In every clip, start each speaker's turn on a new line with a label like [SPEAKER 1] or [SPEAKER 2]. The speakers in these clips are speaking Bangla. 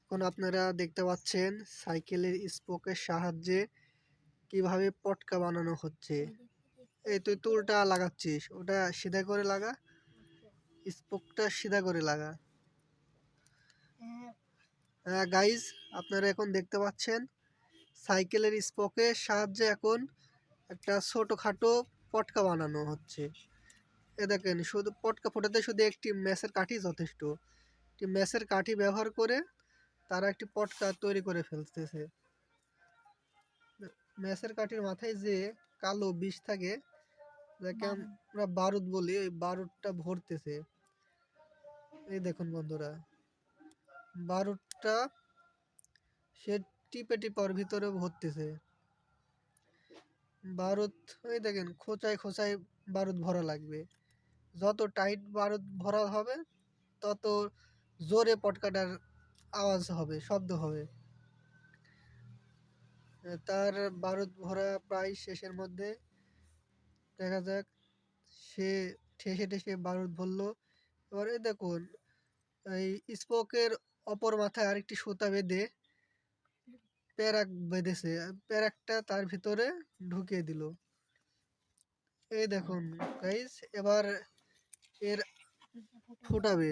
[SPEAKER 1] এখন আপনারা দেখতে পাচ্ছেন সাইকেলের স্পোকের সাহায্যে কীভাবে পটকা বানানো হচ্ছে। এই তুই তুলটা লাগাচ্ছিস, ওটা সিধা করে লাগা, স্পোকটা সিধা করে লাগা। হ্যাঁ গাইজ আপনারা এখন দেখতে পাচ্ছেন সাইকেলের স্পোকের সাহায্যে এখন একটা ছোটোখাটো পটকা বানানো হচ্ছে। এ দেখেন, শুধু পটকা ফোটাতে শুধু একটি ম্যাসের কাঠি যথেষ্ট। একটি ম্যাসের কাঠি ব্যবহার করে তারা একটি পটকা তৈরি করে ফেলতেছে। ম্যাসের কাঠির মাথায় যে কালো বিষ থাকে যাকে আমরা বারুদ বলি ওই বারুদটা ভরতেছে। এই দেখুন বন্ধুরা বারুদটা সে টিপে টিপে ওর ভিতরে ভরতেছে। বারুদ ওই দেখেন খোঁচায় খোঁচায় বারুদ ভরা লাগবে। যত টাইট বারুদ ভরা হবে তত জোরে পটকাটার আওয়াজ হবে, শব্দ হবে। তার বারুদ ভরা প্রায় শেষের মধ্যে দেখা যাক, সে ঠেসে ঠেসে বারুদ ভরলো। এবারে দেখুন, এই স্পোকের অপর মাথায় আরেকটি সুতা বেঁধে প্যারাক বেঁধেছে, প্যারাকটা তার ভিতরে ঢুকিয়ে দিল। এই দেখুন গাইস এবার এর ফুটাবে।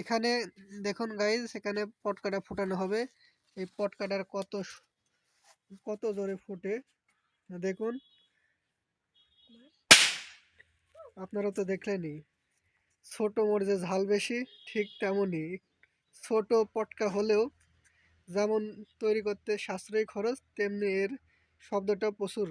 [SPEAKER 1] এখানে দেখুন গাইজ সেখানে পটকাটা ফুটানো হবে। এই পটকাটার কত কত জোরে ফুটে, দেখুন। আপনারা তো দেখলেনই, ছোট যে ঝাল বেশি, ঠিক তেমনই। ছোট পটকা হলেও যেমন তৈরি করতে সাশ্রয়ী খরচ, তেমনি এর শব্দটা প্রচুর।